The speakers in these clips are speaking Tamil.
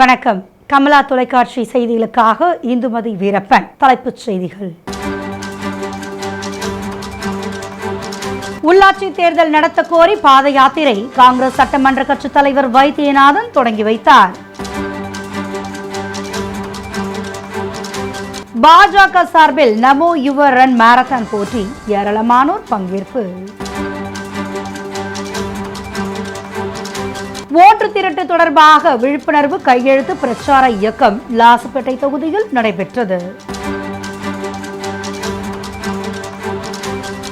வணக்கம். கமலா தொலைக்காட்சி செய்திகளுக்காக இந்துமதி வீரப்பன் தலைப்புச் செய்திகள். உள்ளாட்சி தேர்தல் நடத்த கோரி பாத யாத்திரை காங்கிரஸ் சட்டமன்ற கட்சித் தலைவர் வைத்தியநாதன் தொடங்கி வைத்தார். பாஜக சார்பில் நமோ யுவ ரன் மாரத்தான் போட்டி ஏராளமானோர் பங்கேற்பு. ஓட்டு திரட்டு தொடர்பாக விழிப்புணர்வு கையெழுத்து பிரச்சார இயக்கம் லாசுப்பேட்டை தொகுதியில் நடைபெற்றது.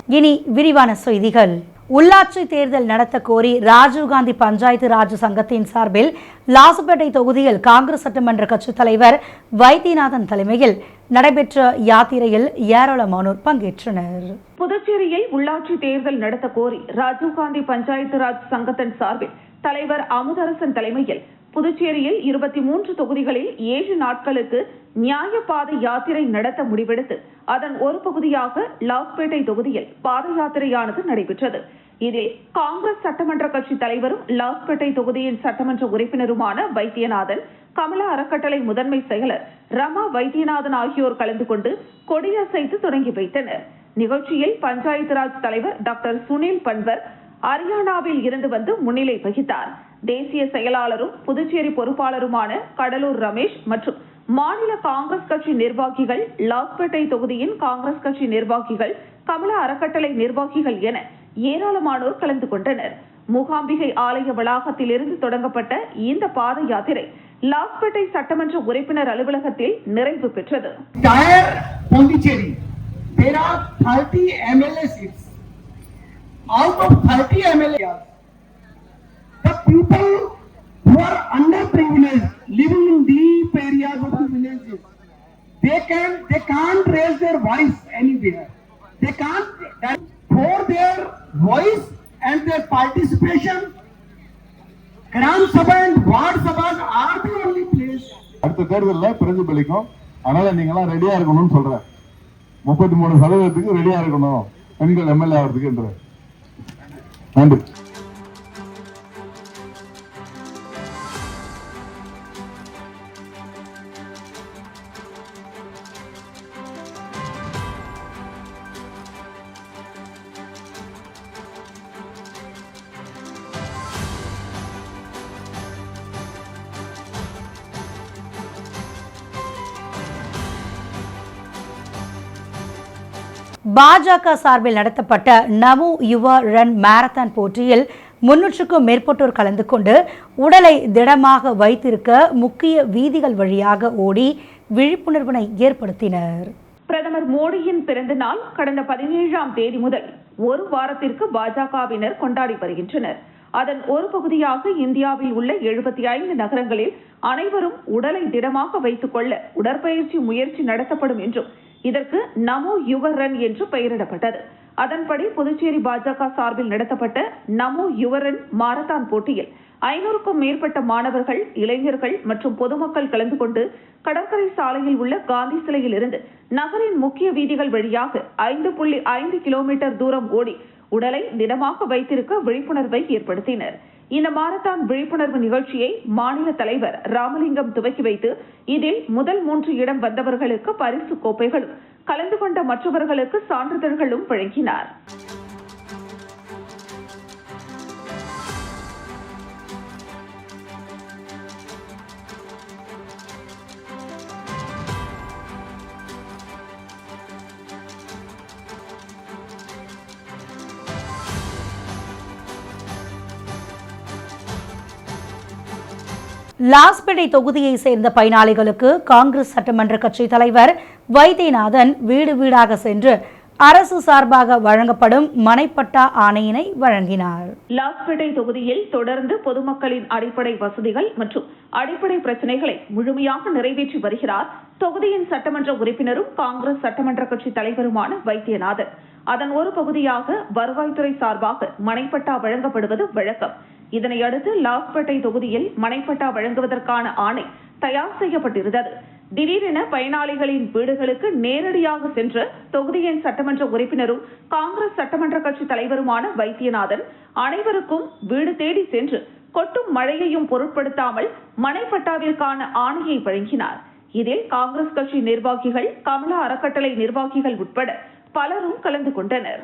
இனி விரிவான செய்திகள். உள்ளாட்சி தேர்தல் நடத்த கோரி ராஜீவ்காந்தி பஞ்சாயத்து ராஜ் சங்கத்தின் சார்பில் லாசுப்பேட்டை தொகுதியில் காங்கிரஸ் சட்டமன்ற கட்சித் தலைவர் வைத்தியநாதன் தலைமையில் நடைபெற்ற யாத்திரையில் ஏராளமானோர் பங்கேற்றனர். புதுச்சேரியில் உள்ளாட்சி தேர்தல் நடத்த கோரி ராஜீவ்காந்தி பஞ்சாயத்து ராஜ் சங்கத்தின் சார்பில் தலைவர் அமுதரசன் தலைமையில் புதுச்சேரியில் இருபத்தி மூன்று தொகுதிகளில் ஏழு நாட்களுக்கு நியாய பாத யாத்திரை நடத்த முடிவெடுத்து அதன் ஒரு பகுதியாக லாஸ்பேட்டை தொகுதியில் பாத யாத்திரையானது நடைபெற்றது. இதில் காங்கிரஸ் சட்டமன்ற கட்சி தலைவரும் லாஸ்பேட்டை தொகுதியின் சட்டமன்ற உறுப்பினருமான வைத்தியநாதன் கமல அறக்கட்டளை முதன்மை செயலர் ரமா வைத்தியநாதன் ஆகியோர் கலந்து கொண்டு கொடியசைத்து தொடங்கி வைத்தனர். நிகழ்ச்சியில் பஞ்சாயத்து ராஜ் தலைவர் டாக்டர் சுனில் பன்வர் அரியானாவில் இருந்து வந்து முன்னிலை வகித்தார். தேசிய செயலாளரும் புதுச்சேரி பொறுப்பாளருமான கடலூர் ரமேஷ் மற்றும் மாநில காங்கிரஸ் கட்சி நிர்வாகிகள் லாஸ்பேட்டை தொகுதியின் காங்கிரஸ் கட்சி நிர்வாகிகள் கமல அறக்கட்டளை நிர்வாகிகள் என ஏராளமானோர் கலந்து கொண்டனர். மூகாம்பிகை ஆலய வளாகத்திலிருந்து தொடங்கப்பட்ட இந்த பாத யாத்திரை லாஸ்பேட்டை சட்டமன்ற உறுப்பினர் அலுவலகத்தில் நிறைவு பெற்றது. there are 30 MLA seats. Out of 30 MLA, people who are underprivileged, living in deep areas of the villages, they can they can't raise their voice anywhere. They can't that for their voice and their participation. Gram Sabha and Ward Sabhas are the only place அடுத்த தேர்தலில் பிரதிபலிக்கும் அதனால நீங்களாம் ரெடியா இருக்கணும்னு சொல்றேன் முப்பத்தி மூணு சதவீதத்துக்கு ரெடியா இருக்கணும் பெண்கள் எம்எல்ஏ ஆகிறதுக்குன்ற நன்றி பாஜக சார்பில் நடத்தப்பட்ட நமோ யுவா ரன் மாரத்தான் போட்டியில் முன்னூற்றுக்கும் மேற்பட்டோர் கலந்து கொண்டு உடலை திடமாக வைத்திருக்க முக்கிய வீதிகள் வழியாக ஓடி விழிப்புணர்வினை ஏற்படுத்தினர். பிரதமர் மோடியின் பிறந்த நாள் கடந்த பதினேழாம் தேதி முதல் ஒரு வாரத்திற்கு பாஜகவினர் கொண்டாடி வருகின்றனர். அதன் ஒரு பகுதியாக இந்தியாவில் உள்ள எழுபத்தி ஐந்து நகரங்களில் அனைவரும் உடலை திடமாக வைத்துக் கொள்ள உடற்பயிற்சி முயற்சி நடத்தப்படும் என்றும் இதற்கு நமோ யுவ ரன் என்று பெயரிடப்பட்டது. அதன்படி புதுச்சேரி பாஜக சார்பில் நடத்தப்பட்ட நமோ யுவரன் மாரத்தான் போட்டியில் ஐநூறுக்கும் மேற்பட்ட மாணவர்கள் இளைஞர்கள் மற்றும் பொதுமக்கள் கலந்து கொண்டு கடற்கரை சாலையில் உள்ள காந்தி சிலையில் இருந்து நகரின் முக்கிய வீதிகள் வழியாக ஐந்து புள்ளி ஐந்து கிலோமீட்டர் தூரம் ஓடி உடலை திடமாக வைத்திருக்க விழிப்புணர்வை ஏற்படுத்தினர். இந்த மாரத்தான் விழிப்புணர்வு நிகழ்ச்சியை மாநில தலைவர் ராமலிங்கம் துவக்கி வைத்து இதில் முதல் மூன்று இடம் வந்தவர்களுக்கு பரிசு கோப்பைகளும் கலந்து கொண்ட மற்றவர்களுக்கு சான்றிதழ்களும் வழங்கினார். லாஸ்பேட்டை தொகுதியை சேர்ந்த பயனாளிகளுக்கு காங்கிரஸ் சட்டமன்ற கட்சி தலைவர் வைத்தியநாதன் வீடு வீடாக சென்று அரசு சார்பாக வழங்கப்படும் மனைப்பட்டா ஆணையினை வழங்கினார். லாஸ்பேட்டை தொகுதியில் தொடர்ந்து பொதுமக்களின் அடிப்படை வசதிகள் மற்றும் அடிப்படை பிரச்சனைகளை முழுமையாக நிறைவேற்றி வருகிறார். தொகுதியின் சட்டமன்ற உறுப்பினரும் காங்கிரஸ் சட்டமன்ற கட்சி தலைவருமான வைத்தியநாதன். அதன் ஒரு பகுதியாக வருவாய்த்துறை சார்பாக மனைப்பட்டா வழங்கப்படுவது வழக்கம். இதனையடுத்து லாஸ்பேட்டை தொகுதியில் மனைப்பட்டா வழங்குவதற்கான ஆணை தயார் செய்யப்பட்டிருந்தது. திடீரென பயனாளிகளின் வீடுகளுக்கு நேரடியாக சென்ற தொகுதியின் சட்டமன்ற உறுப்பினரும் காங்கிரஸ் சட்டமன்ற கட்சி தலைவருமான வைத்தியநாதன் அனைவருக்கும் வீடு தேடி சென்று கொட்டும் மழையையும் பொருட்படுத்தாமல் மனைப்பட்டாவிற்கான ஆணையை வழங்கினார். இதில் காங்கிரஸ் கட்சி நிர்வாகிகள் கமலா அறக்கட்டளை நிர்வாகிகள் உட்பட பலரும் கலந்து கொண்டனர்.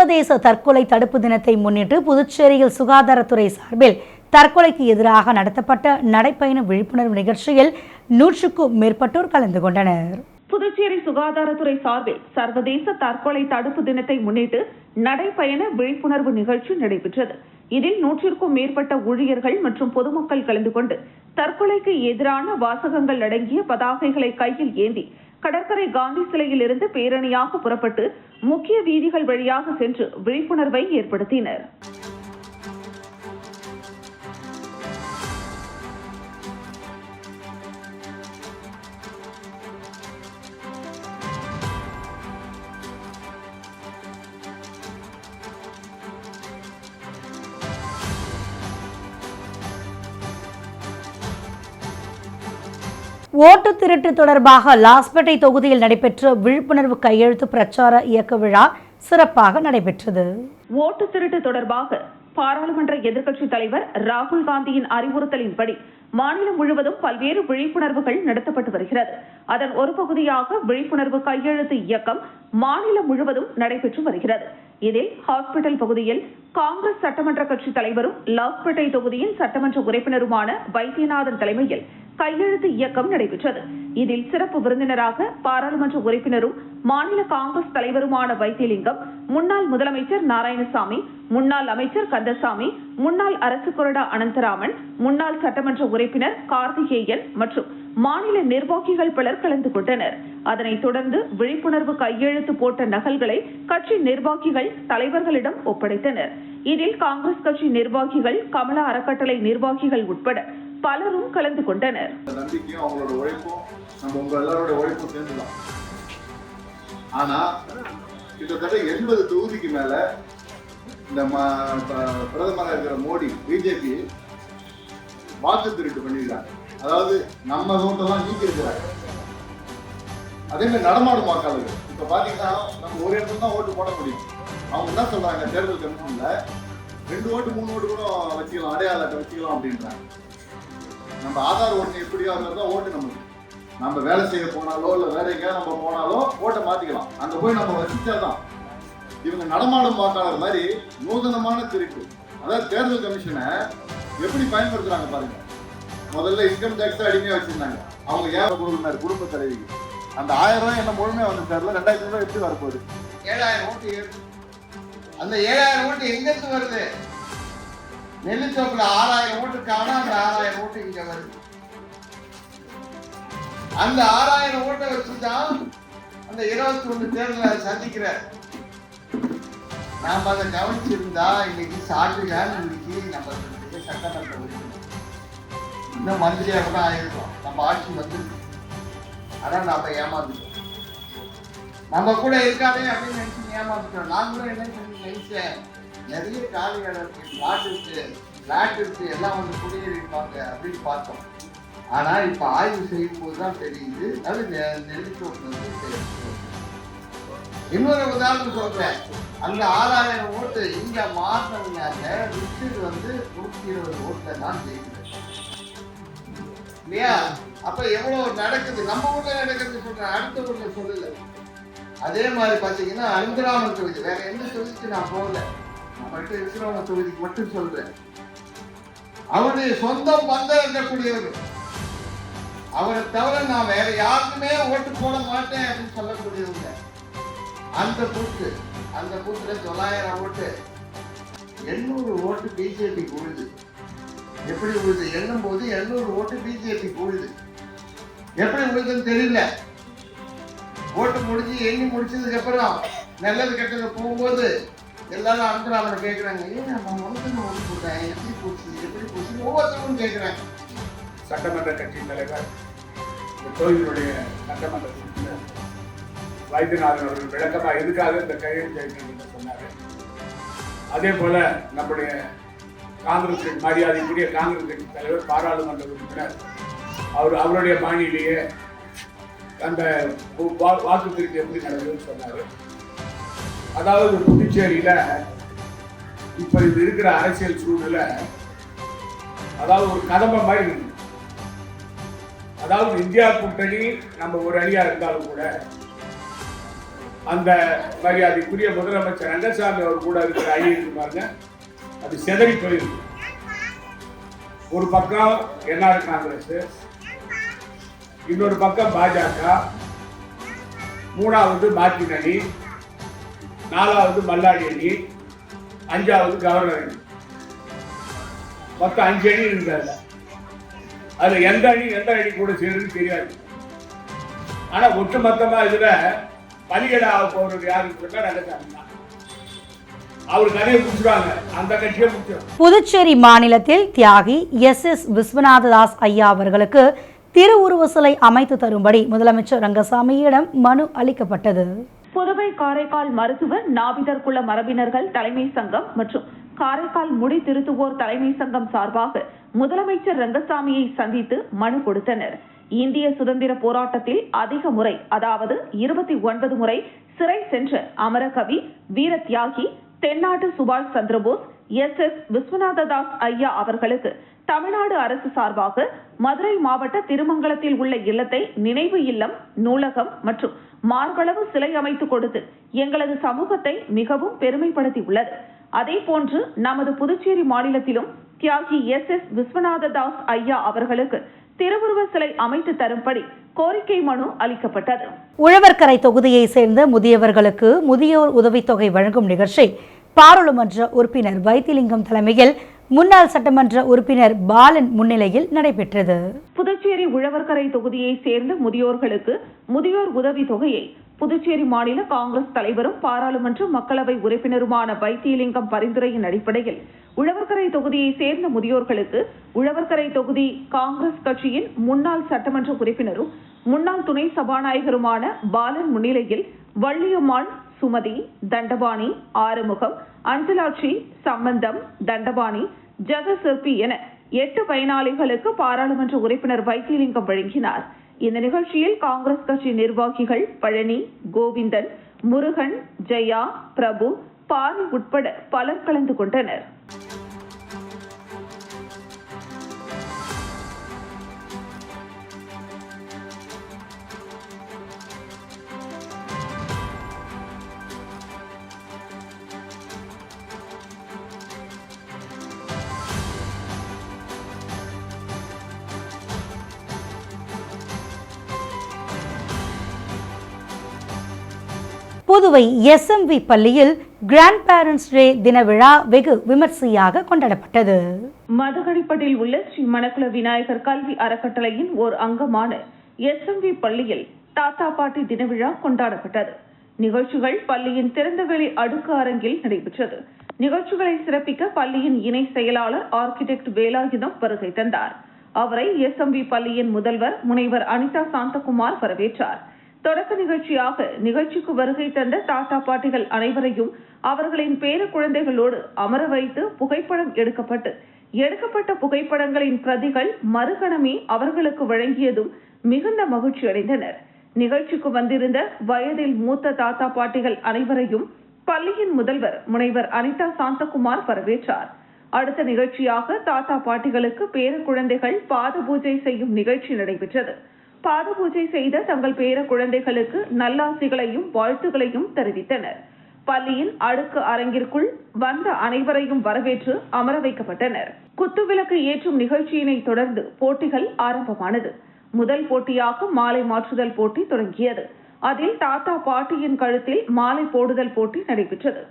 சர்வதேச தற்கொலை தடுப்பு தினத்தை முன்னிட்டு புதுச்சேரியில் சுகாதாரத்துறை சார்பில் தற்கொலைக்கு எதிராக நடத்தப்பட்ட நடைப்பயண விழிப்புணர்வு நிகழ்ச்சியில் நூற்றுக்கும் மேற்பட்டோர் கலந்து கொண்டனர். புதுச்சேரி சுகாதாரத்துறை சார்பில் சர்வதேச தற்கொலை தடுப்பு தினத்தை முன்னிட்டு நடைபயண விழிப்புணர்வு நிகழ்ச்சி நடைபெற்றது. இதில் நூற்றிற்கும் மேற்பட்ட ஊழியர்கள் மற்றும் பொதுமக்கள் கலந்து கொண்டு தற்கொலைக்கு எதிரான வாசகங்கள் அடங்கிய பதாகைகளை கையில் ஏந்தி கடற்கரை காந்தி சிலையில் இருந்து பேரணியாக புறப்பட்டு முக்கிய வீதிகள் வழியாக சென்று விழிப்புணர்வை ஏற்படுத்தினர். ஓட்டு திருட்டு தொடர்பாக லாஸ்பேட்டை தொகுதியில் நடைபெற்ற விழிப்புணர்வு கையெழுத்து பிரச்சார இயக்க விழா சிறப்பாக நடைபெற்றது. ஓட்டு திருட்டு தொடர்பாக பாராளுமன்ற எதிர்க்கட்சி தலைவர் ராகுல் காந்தியின் அறிவுறுத்தலின்படி மாநிலம் முழுவதும் பல்வேறு விழிப்புணர்வுகள் நடத்தப்பட்டு வருகிறது. அதன் ஒரு பகுதியாக விழிப்புணர்வு கையெழுத்து இயக்கம் மாநிலம் முழுவதும் நடைபெற்று வருகிறது. இதில் ஹாஸ்பிட்டல் பகுதியில் காங்கிரஸ் சட்டமன்ற கட்சி தலைவரும் லாஸ்பேட்டை தொகுதியின் சட்டமன்ற உறுப்பினருமான வைத்தியநாதன் தலைமையில் கையெழுத்து இயக்கம் நடைபெற்றது. இதில் சிறப்பு விருந்தினராக பாராளுமன்ற உறுப்பினரும் மாநில காங்கிரஸ் தலைவருமான வைத்தியலிங்கம் முன்னாள் முதலமைச்சர் நாராயணசாமி முன்னாள் அமைச்சர் கந்தசாமி முன்னாள் அரசு கொறடா அனந்தராமன் முன்னாள் சட்டமன்ற உறுப்பினர் கார்த்திகேயன் மற்றும் மாநில நிர்வாகிகள் பலர் கலந்து கொண்டனர். அதனைத் தொடர்ந்து விழிப்புணர்வு கையெழுத்து போட்ட நகல்களை கட்சி நிர்வாகிகள் தலைவர்களிடம் ஒப்படைத்தனர். இதில் காங்கிரஸ் கட்சி நிர்வாகிகள் கமலா அறக்கட்டளை நிர்வாகிகள் உட்பட பலரும் கலந்து கொண்டனர். நம்பிக்கையும் அவங்களோட உழைப்பும் நம்ம உங்க எல்லாரோட உழைப்பும் சேர்ந்துதான். ஆனா கிட்டத்தட்ட எண்பது தொகுதிக்கு மேல இந்த ம- இருக்கிற மோடி பிஜேபி வாக்கு திருட்டு பண்ணிருக்காங்க அதாவது நம்ம நோட்டெல்லாம் நீக்கி இருக்கிறாங்க அதே மாதிரி நடமாடும் வாக்காளர்கள். இப்ப பாத்தீங்கன்னா நம்ம ஒரு இடத்துல தான் ஓட்டு போட முடியும். அவங்க என்ன சொல்றாங்க? தேர்தல் கமிஷன்ல ரெண்டு ஓட்டு மூணு ஓட்டு கூட வச்சுக்கலாம் அடையாள வச்சுக்கலாம் அப்படின்றாங்க. நம்ம ஆதார் ஓட்டு எப்படியோ அதில் தான் ஓட்டு நம்மளுக்கு. நம்ம வேலை செய்ய போனாலோ இல்லை வேற எங்கேயாவது நம்ம போனாலோ ஓட்டை மாத்திக்கலாம். அங்க போய் நம்ம வசிச்சாதான் இவங்க நடமாடும் வாக்காளர் மாதிரி நூதனமான திருட்டு. அதாவது தேர்தல் கமிஷனை எப்படி பயன்படுத்துறாங்க பாருங்க. முதல்ல இன்கம் டேக்ஸ் அடிமையா வச்சிருந்தாங்க. அவங்க ஏன் கொடுக்குறாரு குடும்ப தலைவிக்கு அந்த ஆயிரம் ரூபாய் என்ன முழுமையா வந்து சேரல? ரெண்டாயிரத்தி ரூபாய் எப்படி வரப்போகுது? ஏழாயிரம் ஓட்டு அந்த ஏழாயிரம் ஓட்டு எங்க இருந்து வருது? நெல்லித்தோப்புல ஆறாயிரம் ஓட்டு காணா அந்த ஆறாயிரம் ஓட்டு இங்க வருது. அந்த ஆறாயிரம் ஓட்டை வச்சுதான் அந்த இருபத்தி ஒண்ணு தேர்தலை சந்திக்கிற நாம அதை கவனிச்சிருந்தா இன்னைக்கு சாட்டுகான் இன்னைக்கு நம்ம சட்டமன்ற இன்னும் மந்திரியா கூட ஆயிருக்கோம். நம்ம ஆட்சி வந்து ஆனா நாம ஏமாந்துட்டோம். நம்ம கூட இருக்காதே அப்படின்னு நினைச்சு ஏமாந்துட்டோம். நான் கூட என்ன நினைச்சேன் நிறைய காலி இடம் இருக்கு பிளாட் இருக்கு பிளாட் இருக்கு எல்லாம் வந்து குடியேறிப்பாங்க அப்படின்னு பார்த்தோம். ஆனா இப்ப ஆய்வு செய்யும் போது தான் தெரியுது. அது நெ- வந்து இன்னொரு உதாரணம் சொல்றேன். அங்க ஆறாயிரம் ஓட்டு இங்க மாறினதுனால ரிச்சர்ட் வந்து நூத்தி இருபது ஓட்டை தான் ஜெயிக்கிறேன் இல்லையா? அப்ப எவ்வளவு நடக்குது? நம்ம ஊர்ல நடக்குது சொல்றேன். அடுத்த ஊர்ல சொல்லல. அதே மாதிரி பாத்தீங்கன்னா அனந்தராமன் தொகுதி. வேற எந்த தொகுதிக்கு நான் போகல. நம்மகிட்ட இருக்கிறவங்க தொகுதிக்கு மட்டும் சொல்றேன். அவருடைய சொந்த பந்தம் இருக்கக்கூடியவர் அவரை தவிர நான் வேற யாருக்குமே ஓட்டு போட மாட்டேன் அப்படின்னு சொல்லக்கூடியவங்க. அந்த பூத்து அந்த பூத்துல தொள்ளாயிரம் ஓட்டு. எண்ணூறு ஓட்டு பிஜேபி கூடுது. எப்படி உழுது எண்ணும் போது எண்ணூறு ஓட்டு பிஜேபி கூடுது. எப்படி உழுதுன்னு தெரியல. ஓட்டு முடிஞ்சு எண்ணி முடிச்சதுக்கு அப்புறம் நல்லது கெட்டது போகும்போது எல்லாரும் அனுப்புறாங்க கேட்குறாங்க ஏன் நம்ம வந்து ஓட்டு போட்டேன் எப்படி போச்சு எப்படி போச்சு ஒவ்வொருத்தரும் கேட்குறாங்க சட்டமன்ற கட்சியின் தலைவர் இந்த கோயிலுடைய சட்டமன்ற வைத்தியநாதன் அவர்கள் விளக்கமாக எதுக்காக இந்த கையெழுத்து என்று சொன்னார். அதே போல நம்முடைய காங்கிரஸ் மரியாதைக்குரிய காங்கிரஸ் கட்சி தலைவர் பாராளுமன்ற உறுப்பினர் அவர் அவருடைய பாணியிலேயே அந்த வா- வாக்கு திருட்டு எப்படி நடந்ததுன்னு சொன்னார். அதாவது புதுச்சேரியில இப்ப இது இருக்கிற அரசியல் சூழ்நிலை அதாவது ஒரு கதம்ப மாதிரி இருக்கு அதாவது இந்தியா கூட்டணி நம்ம ஒரு அணியா இருந்தாலும் கூட அந்த மரியாதைக்குரிய முதலமைச்சர் ரங்கசாமி அவர் கூட இருக்கிற அணி இருக்கு பாருங்க அது செதறி போயிருக்கு. ஒரு பக்கம் என்ஆர் காங்கிரஸ் இன்னொரு பக்கம் பாஜக மூணாவது மார்டின் அணி. நாலாவது மல்லாடி அணி அஞ்சாவது கவர்னர் அணி. மொத்தம் அஞ்சு அணி இருந்தாங்க. அதுல எந்த அணி எந்த அணி கூட சேருன்னு தெரியாது. ஆனால் ஒட்டுமொத்தமாக இதில் பலிகடாக போகிறது யாருன்னு சொன்னால் ரங்கசாமி தான். புதுச்சேரி மாநிலத்தில் தியாகி எஸ். எஸ். விஸ்வநாததாஸ் ஐயா அவர்களுக்கு திருவுருவ சிலை அமைத்து தரும்படி முதலமைச்சர் ரங்கசாமியிடம் மனு அளிக்கப்பட்டது. புதுவை காரைக்கால் மருத்துவ நாவிதர் குல மரபினர்கள் தலைமை சங்கம் மற்றும் காரைக்கால் முடி திருத்துவோர் தலைமை சங்கம் சார்பாக முதலமைச்சர் ரங்கசாமியை சந்தித்து மனு கொடுத்தனர். இந்திய சுதந்திர போராட்டத்தில் அதிக முறை அதாவது இருபத்தி ஒன்பது முறை சிறை சென்ற அமரகவி வீர தியாகி தென்னாட்டு சுபாஷ் சந்திரபோஸ் எஸ் எஸ் விஸ்வநாததாஸ் ஐயா அவர்களுக்கு தமிழ்நாடு அரசு சார்பாக மதுரை மாவட்ட திருமங்கலத்தில் உள்ள இல்லத்தை நினைவு இல்லம் நூலகம் மற்றும் மார்பளவு சிலை அமைத்து கொடுத்து எங்களது சமூகத்தை மிகவும் பெருமைப்படுத்தி உள்ளது அதே போன்று நமது புதுச்சேரி மாநிலத்திலும் தியாகி எஸ் எஸ் விஸ்வநாததாஸ் ஐயா அவர்களுக்கு திருவுருவ சிலை அமைத்து தரும்படி கோரிக்கை மனு அளிக்கப்பட்டது. உழவர்கரை தொகுதியை சேர்ந்த முதியவர்களுக்கு முதியோர் உதவித்தொகை வழங்கும் நிகழ்ச்சி பாராளுமன்ற உறுப்பினர் வைத்திலிங்கம் தலைமையில் முன்னாள் சட்டமன்ற உறுப்பினர் பாலன் முன்னிலையில் நடைபெற்றது. புதுச்சேரி உழவர்கரை தொகுதியை சேர்ந்த முதியோர்களுக்கு முதியோர் உதவி தொகையை புதுச்சேரி மாநில காங்கிரஸ் தலைவரும் பாராளுமன்ற மக்களவை உறுப்பினருமான வைத்தியலிங்கம் பரிந்துரையின் அடிப்படையில் உழவர்கரை தொகுதியை சேர்ந்த முதியோர்களுக்கு உழவர்கரை தொகுதி காங்கிரஸ் கட்சியின் முன்னாள் சட்டமன்ற உறுப்பினரும் முன்னாள் துணை சபாநாயகருமான பாலன் முன்னிலையில் வள்ளியம்மாள் சுமதி தண்டபாணி ஆறுமுகம் அஞ்சலாட்சி சம்பந்தம் தண்டபாணி ஜெகசிற்பி என எட்டு பயனாளிகளுக்கு பாராளுமன்ற உறுப்பினர் வைத்திலிங்கம் வழங்கினார். இந்த நிகழ்ச்சியில் காங்கிரஸ் கட்சி நிர்வாகிகள் பழனி கோவிந்தன் முருகன் ஜெயா பிரபு பாரி உட்பட பலர் கலந்து கொண்டனர். புதுவை எஸ்எம்வி பள்ளியில் கிராண்ட் பேரண்ட்ஸ் டே தின விழா வெகு விமர்சையாக கொண்டாடப்பட்டது. மதுகடிப்பட்டில் உள்ள ஸ்ரீ மணக்குள விநாயகர் கல்வி அறக்கட்டளையின் ஓர் அங்கமான எஸ்எம்வி பள்ளியில் தாத்தா பாட்டி தின விழா கொண்டாடப்பட்டது. நிகழ்ச்சிகள் பள்ளியின் திறந்தவெளி அடுக்கு அரங்கில் நடைபெற்றது. நிகழ்ச்சிகளை சிறப்பிக்க பள்ளியின் இணை செயலாளர் ஆர்கிடெக்ட் வேலாயுதம் வருகை தந்தார். அவரை எஸ்எம்வி பள்ளியின் முதல்வர் முனைவர் அனிதா சாந்தகுமார் வரவேற்றார். தொடக்க நிகழ்ச்சியாக நிகழ்ச்சிக்கு வருகை தந்த தாத்தா பாட்டிகள் அனைவரையும் அவர்களின் பேர குழந்தைகளோடு அமர வைத்து புகைப்படம் எடுக்கப்பட்டு எடுக்கப்பட்ட புகைப்படங்களின் பிரதிகள் மறுகணமே அவர்களுக்கு வழங்கியதும் மிகுந்த மகிழ்ச்சி அடைந்தனர். நிகழ்ச்சிக்கு வந்திருந்த வயதில் மூத்த தாத்தா பாட்டிகள் அனைவரையும் பள்ளியின் முதல்வர் முனைவர் அனிதா சாந்தகுமார் வரவேற்றார். அடுத்த நிகழ்ச்சியாக தாத்தா பாட்டிகளுக்கு பேர குழந்தைகள் பாத பூஜை செய்யும் நிகழ்ச்சி நடைபெற்றது. பாத பூஜை செய்த தங்கள் பேர குழந்தைகளுக்கு நல்லாசிகளையும் வாழ்த்துகளையும் தெரிவித்தனர். பள்ளியின் அடுக்கு அரங்கிற்குள் வந்த அனைவரையும் வரவேற்று அமர வைக்கப்பட்டனர். குத்துவிளக்கு ஏற்றும் நிகழ்ச்சியினை தொடர்ந்து போட்டிகள் ஆரம்பமானது. முதல் போட்டியாக மாலை மாற்றுதல் போட்டி தொடங்கியது. அதில் தாத்தா பாட்டியின் கழுத்தில் மாலை போடுதல் போட்டி நடைபெற்றது.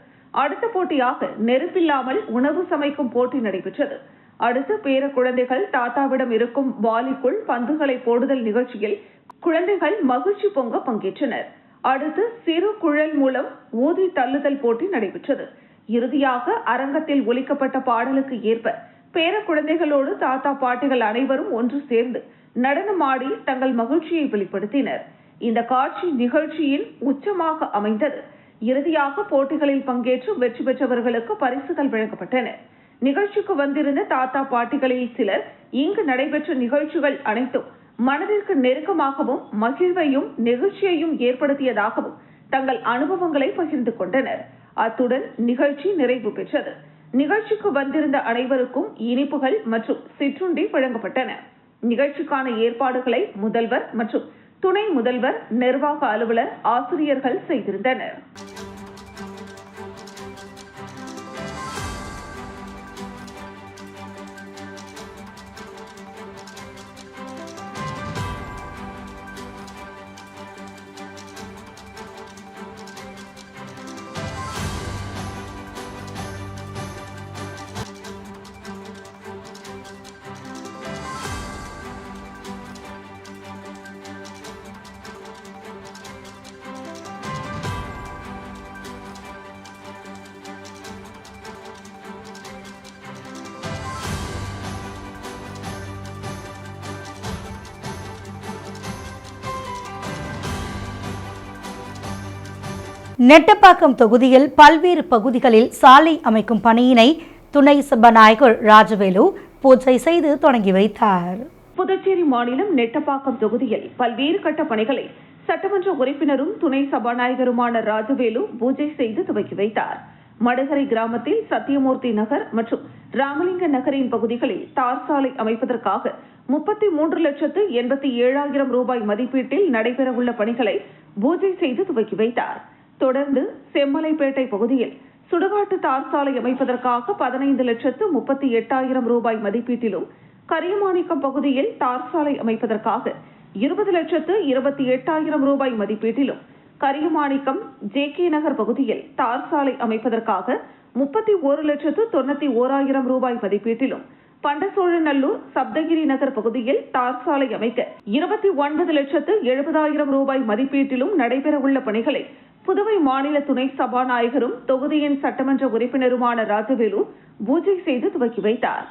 அடுத்த போட்டியாக நெருப்பில்லாமல் உணவு சமைக்கும் போட்டி நடைபெற்றது. அடுத்து பேர குழந்தைகள் தாத்தாவிடம் இருக்கும் வாலிக்குள் பந்துகளை போடுதல் நிகழ்ச்சியில் குழந்தைகள் மகிழ்ச்சி பொங்க பங்கேற்றனர். அடுத்து சிறு குழல் மூலம் ஊதி தள்ளுதல் போட்டி நடைபெற்றது. இறுதியாக அரங்கத்தில் ஒலிக்கப்பட்ட பாடலுக்கு ஏற்ப பேர குழந்தைகளோடு தாத்தா பாட்டிகள் அனைவரும் ஒன்று சேர்ந்து நடனமாடி தங்கள் மகிழ்ச்சியை வெளிப்படுத்தினர். இந்த காட்சி நிகழ்ச்சியின் உச்சமாக அமைந்தது. இறுதியாக போட்டிகளில் பங்கேற்று வெற்றி பெற்றவர்களுக்கு பரிசுகள் வழங்கப்பட்டன. நிகழ்ச்சிக்கு வந்திருந்த தாத்தா பாட்டிகளில் சிலர் இங்கு நடைபெற்ற நிகழ்ச்சிகள் அனைத்தும் மனதிற்கு நெருக்கமாகவும் மகிழ்வையும் நெகிழ்ச்சியையும் ஏற்படுத்தியதாகவும் தங்கள் அனுபவங்களை பகிர்ந்து கொண்டனர். அத்துடன் நிகழ்ச்சி நிறைவு பெற்றது. நிகழ்ச்சிக்கு வந்திருந்த அனைவருக்கும் இனிப்புகள் மற்றும் சிற்றுண்டி வழங்கப்பட்டன. நிகழ்ச்சிக்கான ஏற்பாடுகளை முதல்வர் மற்றும் துணை முதல்வர் நிர்வாக அலுவலர் ஆசிரியர்கள் செய்திருந்தனர். நெட்டப்பாக்கம் தொகுதியில் பல்வேறு பகுதிகளில் சாலை அமைக்கும் பணியினை துணை சபாநாயகர் ராஜவேலு பூஜை செய்து தொடங்கி வைத்தார். புதுச்சேரி மாநிலம் நெட்டப்பாக்கம் தொகுதியில் பல்வேறு கட்ட பணிகளை சட்டமன்ற உறுப்பினரும் துணை சபாநாயகருமான ராஜவேலு பூஜை செய்து துவக்கி வைத்தார். மடகரை கிராமத்தில் சத்தியமூர்த்தி நகர் மற்றும் ராமலிங்க நகரின் பகுதிகளில் தார் சாலை அமைப்பதற்காக முப்பத்தி மூன்று லட்சத்து எண்பத்தி ஏழாயிரம் ரூபாய் மதிப்பீட்டில் நடைபெறவுள்ள பணிகளை பூஜை செய்து துவக்கி வைத்தார். தொடர்ந்து செம்மலைப்பேட்டை பகுதியில் சுடுகாட்டு தார் சாலை அமைப்பதற்காக பதினைந்து லட்சத்து முப்பத்தி எட்டாயிரம் ரூபாய் மதிப்பீட்டிலும் கரியமாணிக்கம் பகுதியில் தார் சாலை அமைப்பதற்காக இருபது லட்சத்து இருபத்தி எட்டாயிரம் ரூபாய் மதிப்பீட்டிலும் கரியமாணிக்கம் ஜே கே நகர் பகுதியில் தார் சாலை அமைப்பதற்காக முப்பத்தி ஒரு லட்சத்து தொண்ணூத்தி ஓராயிரம் ரூபாய் மதிப்பீட்டிலும் பண்டசோழநல்லூர் சப்தகிரி நகர் பகுதியில் தார் சாலை அமைக்க இருபத்தி ஒன்பது லட்சத்து எழுபதாயிரம் ரூபாய் மதிப்பீட்டிலும் நடைபெறவுள்ள பணிகளை புதுவை மாநில துணை சபாநாயகரும் தொகுதியின் சட்டமன்ற உறுப்பினருமான ராஜவேலு பூஜை செய்து துவக்கி வைத்தார்.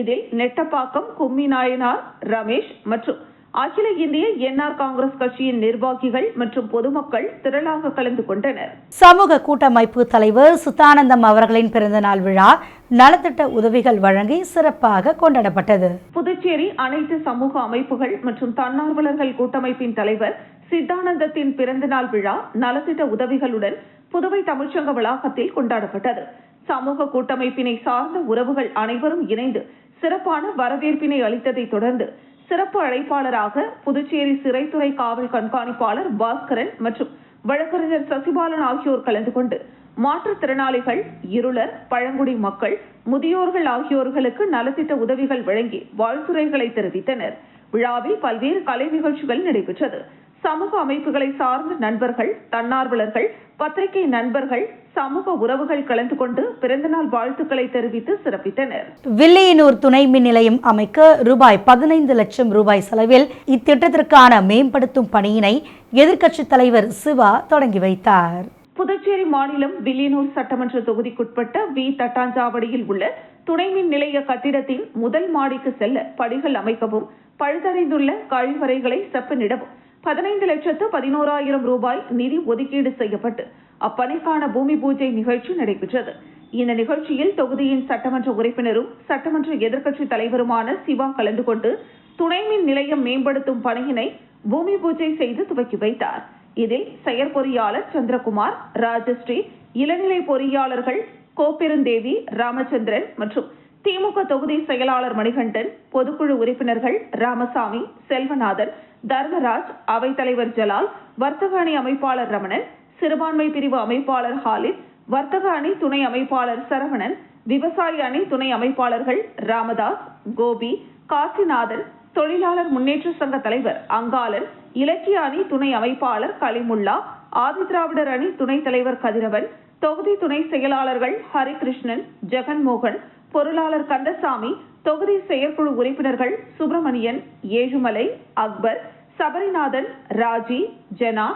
இதில் நெட்டப்பாக்கம் கும்மி நாயனார் ரமேஷ் மற்றும் அகில இந்திய என்ஆர் காங்கிரஸ் கட்சியின் நிர்வாகிகள் மற்றும் பொதுமக்கள் திரளாக கலந்து கொண்டனர். சமூக கூட்டமைப்பு தலைவர் சுத்தானந்தம் அவர்களின் பிறந்தநாள் விழா நலத்திட்ட உதவிகள் வழங்கி சிறப்பாக கொண்டாடப்பட்டது. புதுச்சேரி அனைத்து சமூக அமைப்புகள் மற்றும் தன்னார்வலர்கள் கூட்டமைப்பின் தலைவர் சித்தானந்தத்தின் பிறந்தநாள் விழா நலத்திட்ட உதவிகளுடன் புதுவை தமிழ்ச்சங்க வளாகத்தில் கொண்டாடப்பட்டது. சமூக கூட்டமைப்பினை சார்ந்த உறவுகள் அனைவரும் இணைந்து சிறப்பான வரவேற்பினை அளித்ததை தொடர்ந்து சிறப்பு அழைப்பாளராக புதுச்சேரி சிறைத்துறை காவல் கண்காணிப்பாளர் பாஸ்கரன் மற்றும் வழக்கறிஞர் சசிபாலன் ஆகியோர் கலந்து கொண்டு மாற்றுத்திறனாளிகள் இருளர் பழங்குடி மக்கள் முதியோர்கள் ஆகியோர்களுக்கு நலத்திட்ட உதவிகள் வழங்கி வாழ்த்துறைகளை தெரிவித்தனர். விழாவில் பல்வேறு கலை நிகழ்ச்சிகள் நடைபெற்றது. சமூக அமைப்புகளை சார்ந்த நண்பர்கள் தன்னார்வலர்கள் பத்திரிகை நண்பர்கள் சமூக உறவுகள் கலந்து கொண்டு பிறந்தநாள் வாழ்த்துக்களை தெரிவித்து சிறப்பித்தனர். வில்லியனூர் துணை மின் நிலையம் அமைக்க ரூபாய் பதினைந்து லட்சம் ரூபாய் செலவில் இத்திட்டத்திற்கான மேம்படுத்தும் பணியினை எதிர்க்கட்சித் தலைவர் சிவா தொடங்கி வைத்தார். புதுச்சேரி மாநிலம் வில்லியனூர் சட்டமன்ற தொகுதிக்குட்பட்ட வி. தட்டாஞ்சாவடியில் உள்ள துணை மின் நிலைய கட்டிடத்தின் முதல் மாடிக்கு செல்ல படிகள் அமைக்கவும் பழுதடைந்துள்ள கழிவறைகளை செப்பனிடவும் பதினைந்து லட்சத்து பதினோராயிரம் ரூபாய் நிதி ஒதுக்கீடு செய்யப்பட்டு அப்பணிக்கான பூமி பூஜை நிகழ்ச்சி நடைபெற்றது. இந்த நிகழ்ச்சியில் தொகுதியின் சட்டமன்ற உறுப்பினரும் சட்டமன்ற எதிர்க்கட்சித் தலைவருமான சிவா கலந்து கொண்டு துணைமின் நிலையம் மேம்படுத்தும் பணியினை பூமி பூஜை செய்து துவக்கி வைத்தார். இதில் செயற்பொறியாளர் சந்திரகுமார் ராஜஸ்ரீ இளநிலை பொறியாளர்கள் கோப்பெருந்தேவி ராமச்சந்திரன் மற்றும் திமுக தொகுதி செயலாளர் மணிகண்டன் பொதுக்குழு உறுப்பினர்கள் ராமசாமி செல்வநாதன் தர்மராஜ் அவைத்தலைவர் ஜலால் வர்த்தக அணி அமைப்பாளர் ரமணன் சிறுபான்மை பிரிவு அமைப்பாளர் ஹாலித் வர்த்தக அணி துணை அமைப்பாளர் சரவணன் விவசாய அணி துணை அமைப்பாளர்கள் ராமதாஸ் கோபி காசிநாதன் தொழிலாளர் முன்னேற்ற சங்க தலைவர் அங்காளன் இலக்கிய அணி துணை அமைப்பாளர் கலிமுல்லா ஆதிதிராவிடர் அணி துணைத் தலைவர் கதிரவன் தொகுதி துணை செயலாளர்கள் ஹரிகிருஷ்ணன் ஜெகன்மோகன் பொருளாளர் கந்தசாமி தொகுதி செயற்குழு உறுப்பினர்கள் சுப்பிரமணியன் ஏழுமலை அக்பர் சபரிநாதன் ராஜி ஜனா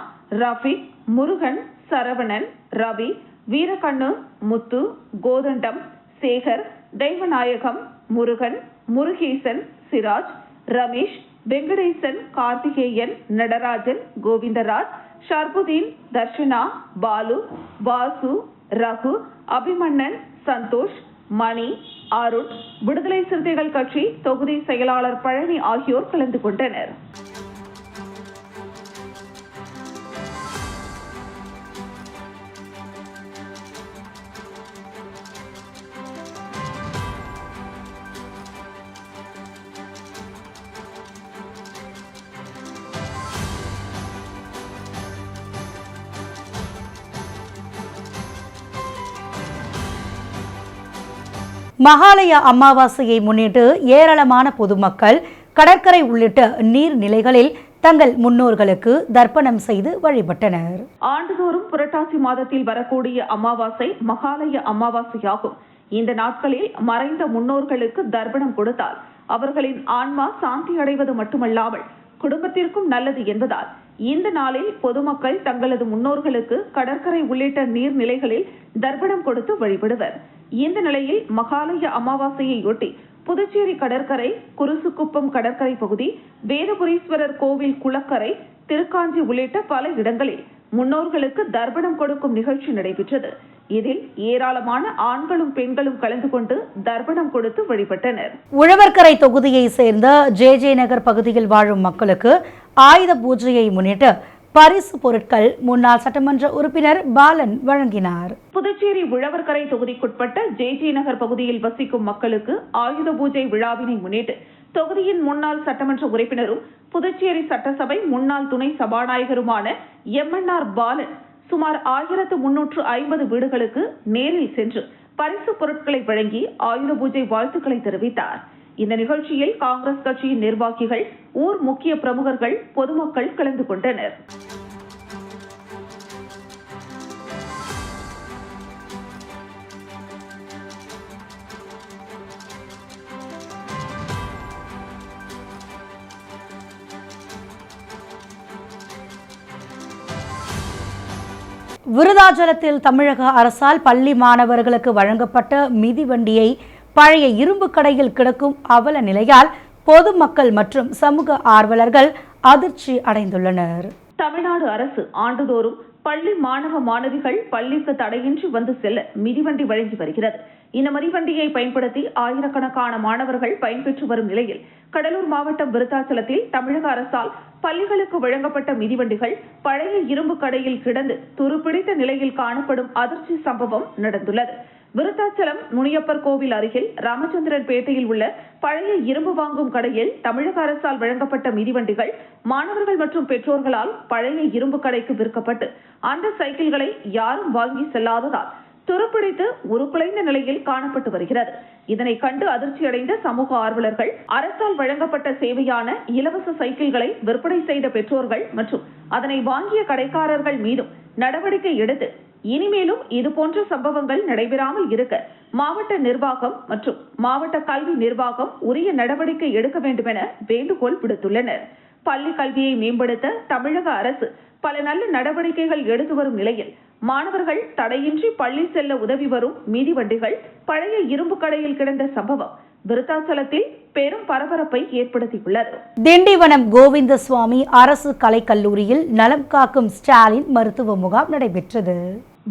ரஃபிக் முருகன் சரவணன் ரவி வீரகண்ணு முத்து கோதண்டம் சேகர் தெய்வநாயகம் முருகன் முருகேசன் சிராஜ் ரமேஷ் வெங்கடேசன் கார்த்திகேயன் நடராஜன் கோவிந்தராஜ் ஷர்புதீன் தர்ஷனா பாலு வாசு ரகு அபிமன்னன் சந்தோஷ் மணி அருண் விடுதலை சிறுத்தைகள் கட்சி தொகுதி செயலாளர் பழனி ஆகியோர் கலந்து கொண்டனர். மகாலய அமாவாசையை முன்னிட்டு ஏராளமான பொதுமக்கள் கடற்கரை உள்ளிட்ட நீர்நிலைகளில் தங்கள் முன்னோர்களுக்கு தர்ப்பணம் செய்து வழிபட்டனர். ஆண்டுதோறும் புரட்டாசி மாதத்தில் வரக்கூடிய அமாவாசை மகாலய அமாவாசையாகும். இந்த நாட்களில் மறைந்த முன்னோர்களுக்கு தர்ப்பணம் கொடுத்தால் அவர்களின் ஆன்மா சாந்தி அடைவது மட்டுமல்லாமல் குடும்பத்திற்கும் நல்லது என்பதால் இந்த நாளில் பொதுமக்கள் தங்களது முன்னோர்களுக்கு கடற்கரை உள்ளிட்ட நீர்நிலைகளில் தர்ப்பணம் கொடுத்து வழிபடுவர். இந்த நிலையில் மகாலய அமாவாசையையொட்டி புதுச்சேரி கடற்கரை குருசுக்குப்பம் கடற்கரை பகுதி வேதபுரீஸ்வரர் கோவில் குளக்கரை திருக்காஞ்சி உள்ளிட்ட பல இடங்களில் முன்னோர்களுக்கு தர்ப்பணம் கொடுக்கும் நிகழ்ச்சி நடைபெற்றது. இதில் ஏராளமான ஆண்களும் பெண்களும் கலந்து கொண்டு தர்ப்பணம் கொடுத்து வழிபட்டனர். உழவர்கரை தொகுதியை சேர்ந்த ஜே ஜே நகர் பகுதியில் வாழும் மக்களுக்கு ஆயுத பூஜையை முன்னிட்டு பரிசு பொருட்கள் முன்னாள் சட்டமன்ற உறுப்பினர் பாலன் வழங்கினார். புதுச்சேரி உழவர்கரை தொகுதிக்குட்பட்ட ஜே ஜே நகர் பகுதியில் வசிக்கும் மக்களுக்கு ஆயுத பூஜை விழாவினை முன்னிட்டு தொகுதியின் முன்னாள் சட்டமன்ற உறுப்பினரும் புதுச்சேரி சட்டசபை முன்னாள் துணை சபாநாயகருமான எம்என்ஆர் பாலன் சுமார் ஆயிரத்து முன்னூற்று ஐம்பது வீடுகளுக்கு நேரில் சென்று பரிசு பொருட்களை வழங்கி ஆயுத பூஜை வாழ்த்துக்களை தெரிவித்தார். இந்த நிகழ்ச்சியில் காங்கிரஸ் கட்சியின் நிர்வாகிகள் ஊர் முக்கிய பிரமுகர்கள் பொதுமக்கள் கலந்து கொண்டனர். விருதாச்சலத்தில் தமிழக அரசால் பள்ளி மாணவர்களுக்கு வழங்கப்பட்ட மிதிவண்டியை பழைய இரும்பு கடையில் கிடக்கும் அவல நிலையால் பொதுமக்கள் மற்றும் சமூக ஆர்வலர்கள் அதிர்ச்சி அடைந்துள்ளனர். தமிழ்நாடு அரசு ஆண்டுதோறும் பள்ளி மாணவ மாணவிகள் பள்ளிக்கு தடையின்றி வந்து செல்ல மிதிவண்டி வழங்கி வருகிறது. இந்த மிதிவண்டியை பயன்படுத்தி ஆயிரக்கணக்கான மாணவர்கள் பயன்பெற்று வரும் நிலையில் கடலூர் மாவட்டம் விருத்தாச்சலத்தில் தமிழக அரசால் பள்ளிகளுக்கு வழங்கப்பட்ட மிதிவண்டிகள் பழைய இரும்பு கடையில் கிடந்து துருப்பிடித்த நிலையில் காணப்படும் அதிர்ச்சி சம்பவம் நடந்துள்ளது. விருத்தாச்சலம் முனியப்பர் கோவில் அருகில் ராமச்சந்திரன் பேட்டையில் உள்ள பழைய இரும்பு வாங்கும் கடையில் தமிழக அரசால் வழங்கப்பட்ட மிதிவண்டிகள் மாணவர்கள் மற்றும் பெற்றோர்களால் பழைய இரும்பு கடைக்கு விற்கப்பட்டு அந்த சைக்கிள்களை யாரும் வாங்கி செல்லாததால் துருப்பிடித்து உருக்குலைந்த நிலையில் காணப்பட்டு வருகிறது. இதனை கண்டு அதிர்ச்சியடைந்த சமூக ஆர்வலர்கள் அரசால் வழங்கப்பட்ட சேவையான இலவச சைக்கிள்களை விற்பனை செய்த பெற்றோர்கள் மற்றும் அதனை வாங்கிய கடைக்காரர்கள் மீதும் நடவடிக்கை எடுத்து இனிமேலும் இதுபோன்ற சம்பவங்கள் நடைபெறாமல் இருக்க மாவட்ட நிர்வாகம் மற்றும் மாவட்ட கல்வி நிர்வாகம் உரிய நடவடிக்கை எடுக்க வேண்டுமென வேண்டுகோள் விடுத்துள்ளனர். பள்ளி கல்வியை மேம்படுத்த தமிழக அரசு பல நல்ல நடவடிக்கைகள் எடுத்து வரும் நிலையில் மாணவர்கள் தடையின்றி பள்ளி செல்ல உதவி வரும் மிதிவண்டிகள் பழைய இரும்பு கடையில் கிடந்த சம்பவம் விருத்தாச்சலத்தில் பெரும் பரபரப்பை ஏற்படுத்தியுள்ளது. திண்டிவனம் கோவிந்த சுவாமி அரசு கலைக்கல்லூரியில் நலம் காக்கும் ஸ்டாலின் மருத்துவ முகாம் நடைபெற்றது.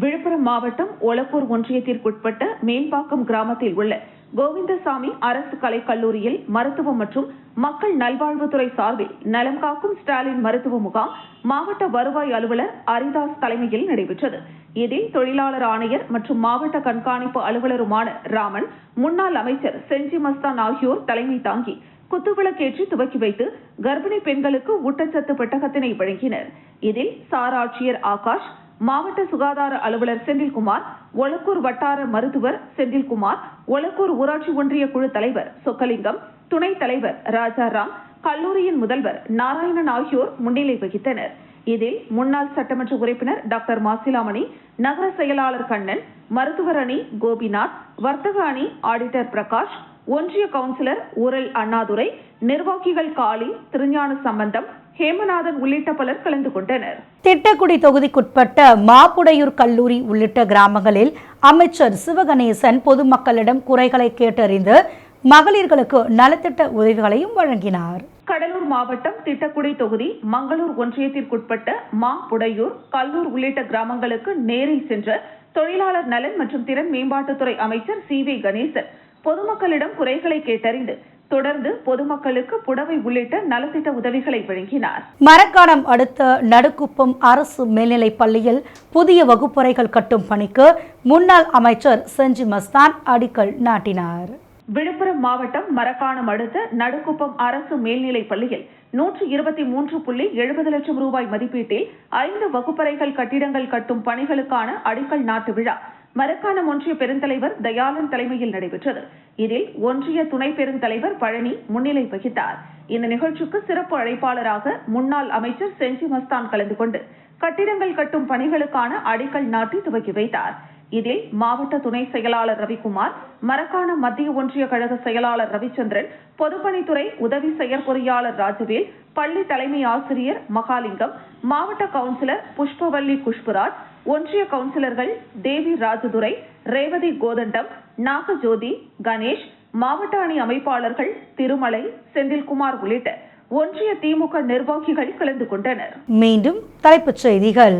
விழுப்புரம் மாவட்டம் ஒலப்பூர் ஒன்றியத்திற்குட்பட்ட மேல்பாக்கம் கிராமத்தில் உள்ள கோவிந்தசாமி அரசு கலைக்கல்லூரியில் மருத்துவம் மற்றும் மக்கள் நல்வாழ்வுத்துறை சார்பில் நலம் காக்கும் ஸ்டாலின் மருத்துவ முகாம் மாவட்ட வருவாய் அலுவலர் அரிதாஸ் தலைமையில் நடைபெற்றது. இதில் தொழிலாளர் ஆணையர் மற்றும் மாவட்ட கண்காணிப்பு அலுவலருமான ராமன் முன்னாள் அமைச்சர் செஞ்சி மஸ்தான் ஆகியோர் தலைமை தாங்கி குத்துவிளக்கேற்றி துவக்கி வைத்து கர்ப்பிணி பெண்களுக்கு ஊட்டச்சத்து பெட்டகத்தினை வழங்கினர். இதில் சார் ஆட்சியர் ஆகாஷ் மாவட்ட சுகாதார அலுவலர் செந்தில்குமார் ஒலக்கூர் வட்டார மருத்துவர் செந்தில்குமார் ஒலக்கூர் ஊராட்சி ஒன்றிய குழு தலைவர் சொக்கலிங்கம் துணைத் தலைவர் ராஜாராம் கல்லூரியின் முதல்வர் நாராயணன் ஆகியோர் முன்னிலை வகித்தனர். இதில் முன்னாள் சட்டமன்ற உறுப்பினர் டாக்டர் மாசிலாமணி நகர செயலாளர் கண்ணன் மருத்துவர் அணி கோபிநாத் வர்த்தக அணி ஆடிட்டர் பிரகாஷ் ஒன்றிய கவுன்சிலர் ஊரல் அண்ணாதுரை நிர்வாகிகள் காளி திருஞான சம்பந்தம் ஹேமநாதன் உள்ளிட்ட பலர் கலந்து கொண்டனர். திட்டக்குடி தொகுதிக்குட்பட்ட மாப்புடையூர் கல்லூரி உள்ளிட்ட கிராமங்களில் அமைச்சர் சிவகணேசன் பொதுமக்களிடம் குறைகளை கேட்டறிந்து மகளிர்களுக்கு நலத்திட்ட உதவிகளையும் வழங்கினார். கடலூர் மாவட்டம் திட்டக்குடி தொகுதி மங்களூர் ஒன்றியத்திற்குட்பட்ட மா புடையூர் கல்லூர் உள்ளிட்ட கிராமங்களுக்கு நேரில் சென்ற தொழிலாளர் நலன் மற்றும் திறன் மேம்பாட்டுத்துறை அமைச்சர் சி வி கணேசன் பொதுமக்களிடம் குறைகளை கேட்டறிந்து தொடர்ந்து பொதுமக்களுக்கு புடவை உள்ளிட்ட நலத்திட்ட உதவிகளை வழங்கினார். மரக்காணம் அடுத்த நடுக்குப்பம் அரசு மேல்நிலைப் பள்ளியில் புதிய வகுப்பறைகள் கட்டும் பணிக்கு முன்னாள் அமைச்சர் செஞ்சி மஸ்தான் அடிக்கல் நாட்டினார். விழுப்புரம் மாவட்டம் மரக்காணம் அடுத்த நடுக்குப்பம் அரசு மேல்நிலைப் பள்ளியில் நூற்று இருபத்தி மூன்று புள்ளி எழுபது லட்சம் ரூபாய் மதிப்பீட்டில் ஐந்து வகுப்பறைகள் கட்டிடங்கள் கட்டும் பணிகளுக்கான அடிக்கல் நாட்டு விழா மரக்காணம் ஒன்றிய பெருந்தலைவர் தயாளன் தலைமையில் நடைபெற்றது. இதில் ஒன்றிய துணை பெருந்தலைவர் பழனி முன்னிலை வகித்தார். இந்த நிகழ்ச்சிக்கு சிறப்பு அழைப்பாளராக முன்னாள் அமைச்சர் செஞ்சி மஸ்தான் கலந்து கொண்டு கட்டிடங்கள் கட்டும் பணிகளுக்கான அடிக்கல் நாட்டி துவக்கி வைத்தார். இதில் மாவட்ட துணை செயலாளர் ரவிக்குமார் மரக்காண மத்திய ஒன்றிய கழக செயலாளர் ரவிச்சந்திரன் பொதுப்பணித்துறை உதவி செயற்பொறியாளர் ராஜவேல் பள்ளி தலைமை ஆசிரியர் மகாலிங்கம் மாவட்ட கவுன்சிலர் புஷ்பவல்லி குஷ்புராஜ் ஒன்றிய கவுன்சிலர்கள் தேவி ராஜதுரை ரேவதி கோதண்டம் நாகஜோதி கணேஷ் மாவட்ட அணி அமைப்பாளர்கள் திருமலை செந்தில்குமார் உள்ளிட்ட ஒன்றிய திமுக நிர்வாகிகள் கலந்து கொண்டனர். மீண்டும் தலைப்புச் செய்திகள்.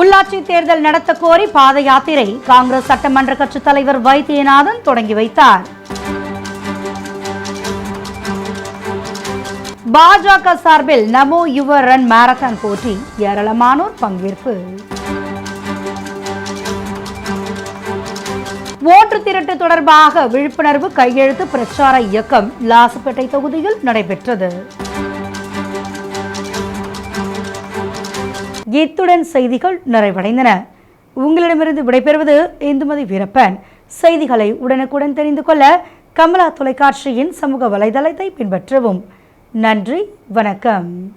உள்ளாட்சி தேர்தல் நடத்த கோரி பாத யாத்திரை காங்கிரஸ் சட்டமன்ற கட்சித் தலைவர் வைத்தியநாதன் தொடங்கி வைத்தார். பாஜக சார்பில் நமோ யுவ ரன் மாரத்தான் போட்டி ஏராளமானோர் பங்கேற்பு. ஓட்டு திரட்டு தொடர்பாக விழிப்புணர்வு கையெழுத்து பிரச்சார இயக்கம் லாசுப்பேட்டை தொகுதியில் நடைபெற்றது. இத்துடன் செய்திகள் நிறைவடைந்தன. உங்களிடமிருந்து விடைபெறுவது இந்துமதி வீரப்பன். செய்திகளை உடனுக்குடன் தெரிந்து கொள்ள கமலா தொலைக்காட்சியின் சமூக வலைதளத்தை பின்பற்றவும். நன்றி வணக்கம்.